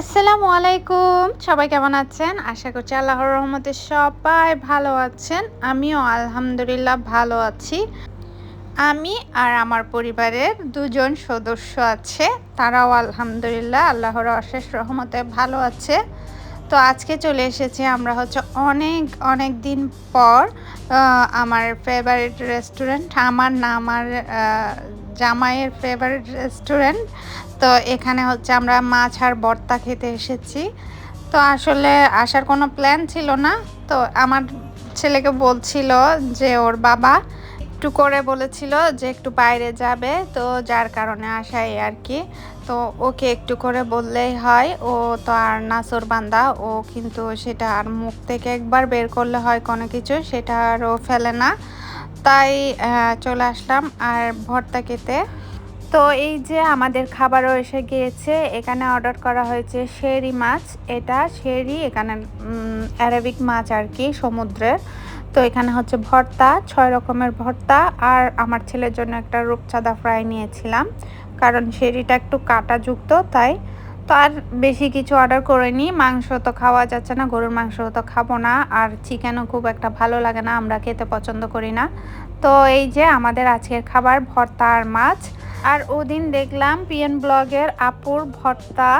আসসালামু আলাইকুম। সবাই কেমন আছেন? আশা করছি আল্লাহর রহমতে সবাই ভালো আছেন। আমিও আলহামদুলিল্লাহ ভালো আছি। আমি আর আমার পরিবারের দুজন সদস্য আছে। তারাও আলহামদুলিল্লাহ আল্লাহর অশেষ রহমতে ভালো আছে। তো আজকে চলে এসেছি আমরা হচ্ছে অনেক অনেক দিন পর আমার ফেভারিট রেস্টুরেন্ট আমার না আমার জামাইয়ের ফেভারিট রেস্টুরেন্ট তো এখানে হচ্ছে আমরা মাছ আর ভর্তা খেতে এসেছি। তো আসলে আসার কোনো প্ল্যান ছিল না। তো আমার ছেলেকে বলছিল যে ওর বাবা একটু করে বলেছিল যে একটু বাইরে যাবে। তো যার কারণে আসাই আর কি। তো ওকে একটু করে বললেই হয়, ও তো আর নাসর বান্দা। ও কিন্তু সেটা আর মুখ থেকে একবার বের করলে হয় কোনো কিছু, সেটা আর ও ফেলে না। তাই চলে আসলাম আর ভর্তা খেতে। তো এই যে আমাদের খাবারও এসে গিয়েছে, এখানে অর্ডার করা হয়েছে শেরি মাছ। এটা শেরি এখানে অ্যারাবিক মাছ আর কি, সমুদ্রের। তো এখানে হচ্ছে ভর্তা, ছয় রকমের ভর্তা। আর আমার ছেলের জন্য একটা রূপচাঁদা ফ্রাই নিয়েছিলাম। কারণ শেরিটা একটু কাটাযুক্ত, তাই তো আর বেশি কিছু অর্ডার করিনি মাংস তো খাওয়া যাচ্ছে না, গরুর মাংস তো খাব না। আর চিকেনও খুব একটা ভালো লাগে না, আমরা খেতে পছন্দ করি না। তো এই যে আমাদের আজকের খাবার, ভর্তা আর মাছ। আর ওদিন দেখলাম পিএন ব্লগের আপুর ভর্তা।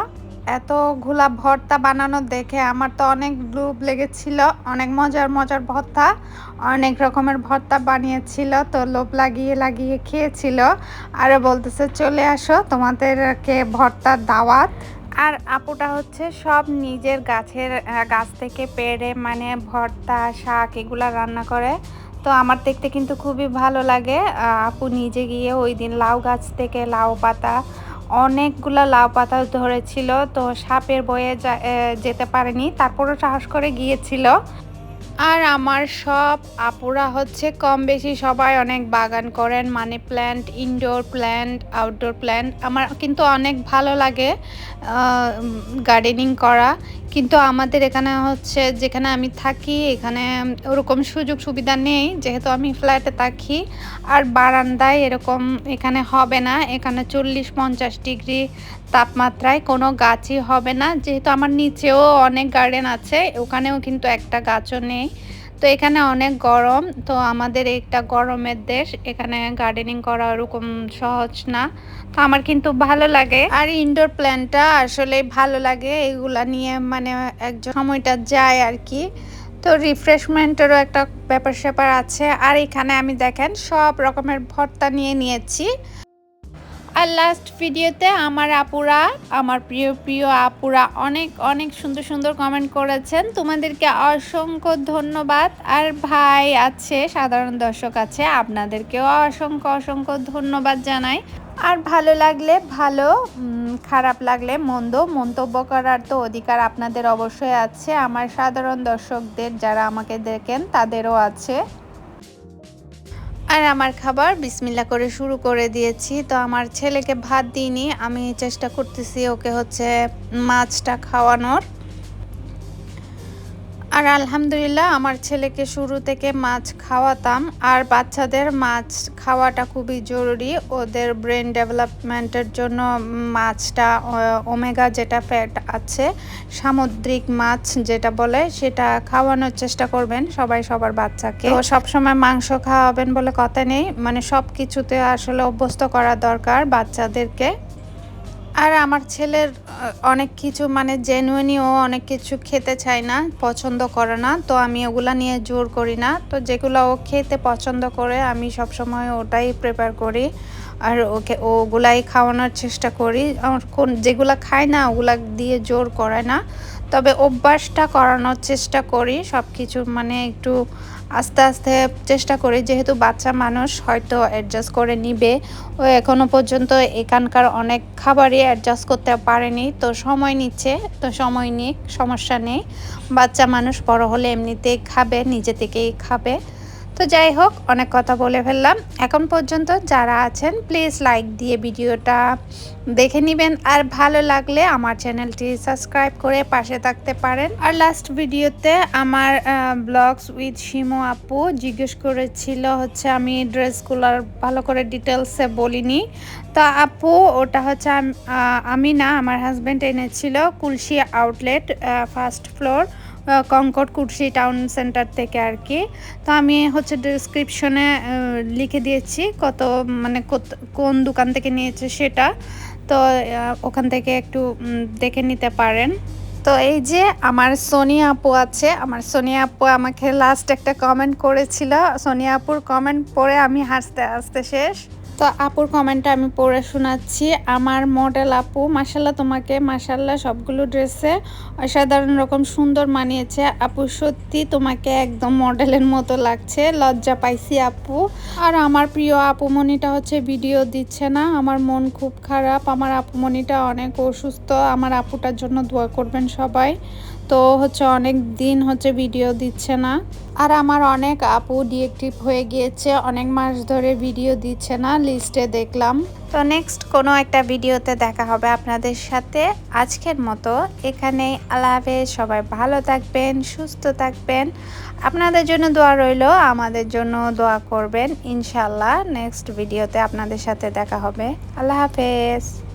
এতগুলা ভর্তা বানানো দেখে আমার তো অনেক লোভ লেগেছিল। অনেক মজার মজার ভর্তা, অনেক রকমের ভর্তা বানিয়েছিল। তো লোভ লাগিয়ে লাগিয়ে খেয়েছিল। আরও বলতেছে, চলে আসো, তোমাদেরকে ভর্তার দাওয়াত। আর আপুটা হচ্ছে সব নিজের গাছের গাছ থেকে পেড়ে মানে ভর্তা, শাক এগুলা রান্না করে। তো আমার দেখতে কিন্তু খুবই ভালো লাগে। আপু নিজে গিয়ে ওই দিন লাউ গাছ থেকে লাউ পাতা, অনেকগুলো লাউ পাতা ধরেছিল। তো সাপের বয়ে যেতে পারেনি। তারপরও সাহস করে গিয়েছিল। আর আমার সব আপুরা হচ্ছে কম বেশি সবাই অনেক বাগান করেন money plant indoor plant outdoor plant আমার কিন্তু অনেক ভালো লাগে গার্ডেনিং করা। কিন্তু আমাদের এখানে হচ্ছে যেখানে আমি থাকি, এখানে ওরকম সুযোগ সুবিধা নেই, যেহেতু আমি ফ্ল্যাটে থাকি। আর বারান্দায় এরকম এখানে হবে না, এখানে চল্লিশ পঞ্চাশ ডিগ্রি তাপমাত্রায় কোনো গাছই হবে না। যেহেতু আমার নিচেও অনেক গার্ডেন আছে, ওখানেও কিন্তু একটা গাছও নেই। তো এখানে অনেক গরম, তো আমাদের একটা গরমের দেশ, এখানে গার্ডেনিং করা ওরকম সহজ না। তো আমার কিন্তু ভালো লাগে। আর ইনডোর প্ল্যান্টটা আসলে ভালো লাগে, এগুলা নিয়ে মানে একজন সময়টা যায় আর কি। তো রিফ্রেশমেন্টেরও একটা ব্যাপার স্যাপার আছে। আর এখানে আমি দেখেন সব রকমের ভর্তা নিয়ে নিয়েছি। আর লাস্ট ভিডিওতে আমার আপুরা, আমার প্রিয় প্রিয় আপুরা অনেক অনেক সুন্দর সুন্দর কমেন্ট করেছেন। তোমাদেরকে অসংখ্য ধন্যবাদ। আর ভাই আছে, সাধারণ দর্শক আছে, আপনাদেরকেও অসংখ্য অসংখ্য ধন্যবাদ জানাই। আর ভালো লাগলে ভালো খারাপ লাগলে মন্দ, মন্তব্য করার তো অধিকার আপনাদের অবশ্যই আছে। আমার সাধারণ দর্শকদের যারা আমাকে দেখেন, তাদেরও আছে। আর আমার খাবার বিসমিল্লা করে শুরু করে দিয়েছি। তো আমার ছেলেকে ভাত দিইনি, আমি চেষ্টা করতেছি ওকে হচ্ছে মাছটা খাওয়ানোর। আর আলহামদুলিল্লাহ, আমার ছেলেকে শুরু থেকে মাছ খাওয়াতাম আর বাচ্চাদের মাছ খাওয়াটা খুবই জরুরি। ওদের ব্রেন ডেভেলপমেন্টের জন্য মাছটা ওমেগা যেটা ফ্যাট আছে, সামুদ্রিক মাছ যেটা বলে, সেটা খাওয়ানোর চেষ্টা করবেন সবাই সবার বাচ্চাকে। তো সবসময় মাংস খাওয়াবেন বলে কথা নেই। মানে সব কিছুতে আসলে অভ্যস্ত করা দরকার বাচ্চাদেরকে। আর আমার ছেলের অনেক কিছু মানে জেনুইনই ও অনেক কিছু খেতে চায় না, পছন্দ করে না, তো আমি ওগুলো নিয়ে জোর করি না। তো যেগুলো ও খেতে পছন্দ করে, আমি সবসময় ওটাই প্রিপেয়ার করি। আর ওকে, ওগুলাই খাওয়ানোর চেষ্টা করি। আমার কোন, যেগুলো খায় না, ওগুলা দিয়ে জোর করে না। তবে অভ্যাসটা করানোর চেষ্টা করি সব কিছু মানে একটু আস্তে আস্তে চেষ্টা করি। যেহেতু বাচ্চা মানুষ, হয়তো অ্যাডজাস্ট করে নিবে। ও এখনও পর্যন্ত এখানকার অনেক খাবারই অ্যাডজাস্ট করতে পারেনি। তো সময় নিচ্ছে, তো সময় নিক, সমস্যা নেই। বাচ্চা মানুষ বড় হলে এমনিতেই খাবে, নিজে থেকেই খাবে। তো যাই হোক, অনেক কথা বলে ফেললাম। এখন পর্যন্ত যারা আছেন প্লিজ লাইক দিয়ে ভিডিওটা দেখে নেবেন। আর ভালো লাগলে আমার চ্যানেলটি সাবস্ক্রাইব করে পাশে থাকতে পারেন। আর লাস্ট ভিডিওতে আমার ব্লগস উইথ শিমো আপু জিজ্ঞেস করেছিল হচ্ছে আমি ড্রেসগুলোর ভালো করে ডিটেলসে বলিনি। তো আপু, ওটা হচ্ছে আমি না, আমার হাজব্যান্ড এনেছিল কুলসি আউটলেট ফার্স্ট ফ্লোর কঙ্কট কুর্সি টাউন সেন্টার থেকে আর কি। তো আমি হচ্ছে ডিসক্রিপশনে লিখে দিয়েছি কত মানে কোন দোকান থেকে নিয়েছে সেটা। তো ওখান থেকে একটু দেখে নিতে পারেন। তো এই যে আমার সোনিয়া আপু আছে, আমার সোনিয়া আপু আমাকে লাস্ট একটা কমেন্ট করেছিল। সোনিয়া আপুর কমেন্ট পড়ে আমি হাসতে হাসতে শেষ। তো আপুর কমেন্টটা আমি পড়ে শোনাচ্ছি। আমার মডেল আপু মাসাল্লাহ তোমাকে মাসাল্লাহ সবগুলো ড্রেসে অসাধারণ রকম সুন্দর মানিয়েছে। আপু সত্যি তোমাকে একদম মডেলের মতো লাগছে, লজ্জা পাইছি আপু। আর আমার প্রিয় আপুমণিটা হচ্ছে ভিডিও দিচ্ছে না, আমার মন খুব খারাপ, আমার আপুমণিটা অনেক অসুস্থ, আমার আপুটার জন্য দোয়া করবেন সবাই। তো হচ্ছে অনেক দিন হচ্ছে ভিডিও দিচ্ছে না। আর আমার অনেক আপু ডিএক্টিভ হয়ে গিয়েছে, অনেক মাস ধরে ভিডিও দিচ্ছে না লিস্টে দেখলাম। তো নেক্সট কোনো একটা ভিডিওতে দেখা হবে আপনাদের সাথে আজকের মতো। এখানেই হাফেজ, সবাই ভালো থাকবেন, সুস্থ থাকবেন। আপনাদের জন্য দোয়া রইল, আমাদের জন্য দোয়া করবেন। ইনশাল্লাহ নেক্সট ভিডিওতে আপনাদের সাথে দেখা হবে। আল্লাহ হাফেজ।